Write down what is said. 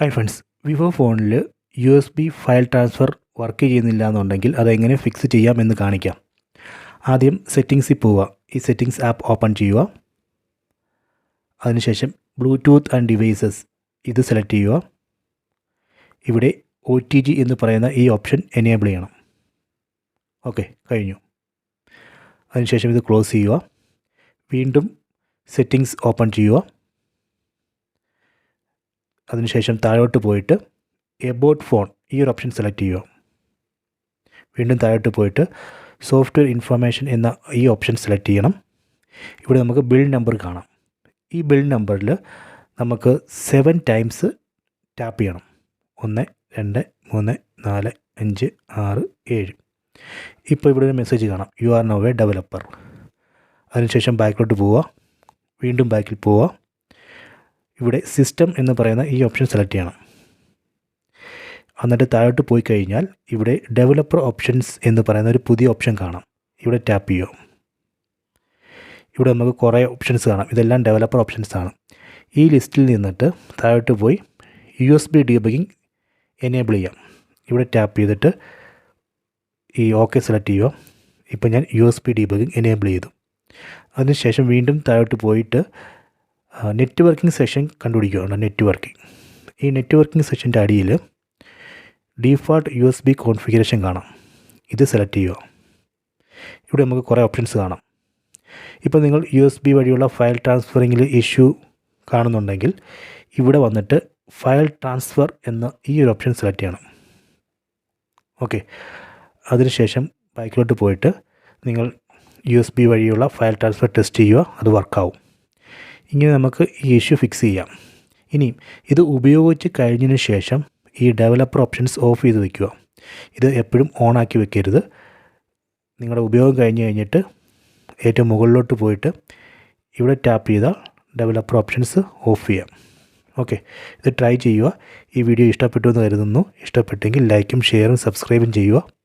Hi friends Vivo ഫോണിൽ U S B file transfer work ചെയ്യുന്നില്ല എന്നുണ്ടെങ്കിൽ അതെങ്ങനെ ഫിക്സ് ചെയ്യാം എന്ന് കാണിക്കാം. ആദ്യം സെറ്റിങ്സിൽ പോവുക. ഈ സെറ്റിങ്സ് ആപ്പ് ഓപ്പൺ ചെയ്യുക. അതിനുശേഷം ബ്ലൂടൂത്ത് ആൻഡ് ഡിവൈസസ് ഇത് സെലക്ട് ചെയ്യുക. ഇവിടെ ഒ ടി ജി എന്ന് പറയുന്ന ഈ ഓപ്ഷൻ എനേബിൾ ചെയ്യണം. ഓക്കെ കഴിഞ്ഞു. അതിനുശേഷം ഇത് ക്ലോസ് ചെയ്യുക. വീണ്ടും സെറ്റിങ്സ് ഓപ്പൺ ചെയ്യുക. അതിനുശേഷം താഴോട്ട് പോയിട്ട് എബോട്ട് ഫോൺ ഈ ഒരു ഓപ്ഷൻ സെലക്ട് ചെയ്യുക. വീണ്ടും താഴോട്ട് പോയിട്ട് സോഫ്റ്റ്വെയർ ഇൻഫർമേഷൻ എന്ന ഈ ഓപ്ഷൻ സെലക്ട് ചെയ്യണം. ഇവിടെ നമുക്ക് ബിൽ നമ്പർ കാണാം. ഈ ബിൽ നമ്പറിൽ നമുക്ക് സെവൻ ടൈംസ് ടാപ്പ് ചെയ്യണം. ഒന്ന് രണ്ട് മൂന്ന് നാല് അഞ്ച് ആറ് ഏഴ്. ഇപ്പോൾ ഇവിടെ ഒരു മെസ്സേജ് കാണാം. You are now a developer അതിനുശേഷം ബാക്കിലോട്ട് പോവുക. വീണ്ടും ബാക്കിൽ പോവുക. ഇവിടെ സിസ്റ്റം എന്ന് പറയുന്ന ഈ ഓപ്ഷൻ സെലക്ട് ചെയ്യണം. എന്നിട്ട് താഴോട്ട് പോയി കഴിഞ്ഞാൽ ഇവിടെ ഡെവലപ്പർ ഓപ്ഷൻസ് എന്ന് പറയുന്ന ഒരു പുതിയ ഓപ്ഷൻ കാണാം. ഇവിടെ ടാപ്പ് ചെയ്യുക ഇവിടെ നമുക്ക് കുറേ ഓപ്ഷൻസ് കാണാം. ഇതെല്ലാം ഡെവലപ്പർ ഓപ്ഷൻസ് ആണ്. ഈ ലിസ്റ്റിൽ നിന്നിട്ട് താഴോട്ട് പോയി U S B debugging enable ചെയ്യാം. ഇവിടെ ടാപ്പ് ചെയ്തിട്ട് ഈ ഓക്കെ സെലക്ട് ചെയ്യുക ഇപ്പോൾ ഞാൻ U S B debugging enable ചെയ്തു. അതിനുശേഷം വീണ്ടും താഴോട്ട് പോയിട്ട് നെറ്റ്വർക്കിംഗ് സെഷൻ കണ്ടുപിടിക്കുകയാണ് നെറ്റ്വർക്കിംഗ് ഈ നെറ്റ്വർക്കിംഗ് സെഷന്റെ അടിയിൽ default U S B configuration കാണാം. ഇത് സെലക്ട് ചെയ്യുക. ഇവിടെ നമുക്ക് കുറേ ഓപ്ഷൻസ് കാണാം. ഇപ്പോൾ നിങ്ങൾ യു എസ് ബി വഴിയുള്ള ഫയൽ ട്രാൻസ്ഫറിങ്ങിൽ ഇഷ്യൂ കാണുന്നുണ്ടെങ്കിൽ ഇവിടെ വന്നിട്ട് ഫയൽ ട്രാൻസ്ഫർ എന്ന ഈ ഒരു ഓപ്ഷൻ സെലക്ട് ചെയ്യണം. ഓക്കെ. അതിനുശേഷം ബാക്കിലോട്ട് പോയിട്ട് നിങ്ങൾ യു എസ് ബി വഴിയുള്ള ഫയൽ ട്രാൻസ്ഫർ ടെസ്റ്റ് ചെയ്യുക. അത് വർക്കാവും ഇങ്ങനെ നമുക്ക് ഈ ഇഷ്യൂ ഫിക്സ് ചെയ്യാം. ഇനിയും ഇത് ഉപയോഗിച്ച് കഴിഞ്ഞതിന് ശേഷം ഈ ഡെവലപ്പർ ഓപ്ഷൻസ് ഓഫ് ചെയ്ത് വെക്കുക. ഇത് എപ്പോഴും ഓൺ ആക്കി വെക്കരുത്. നിങ്ങളുടെ ഉപയോഗം കഴിഞ്ഞ് കഴിഞ്ഞിട്ട് ഏറ്റവും മുകളിലോട്ട് പോയിട്ട് ഇവിടെ ടാപ്പ് ചെയ്താൽ ഡെവലപ്പർ ഓപ്ഷൻസ് ഓഫ് ചെയ്യാം. ഓക്കെ ഇത് ട്രൈ ചെയ്യുക. ഈ വീഡിയോ ഇഷ്ടപ്പെട്ടു എന്ന് കരുതുന്നു. ഇഷ്ടപ്പെട്ടെങ്കിൽ ലൈക്കും ഷെയറും സബ്സ്ക്രൈബും ചെയ്യുക.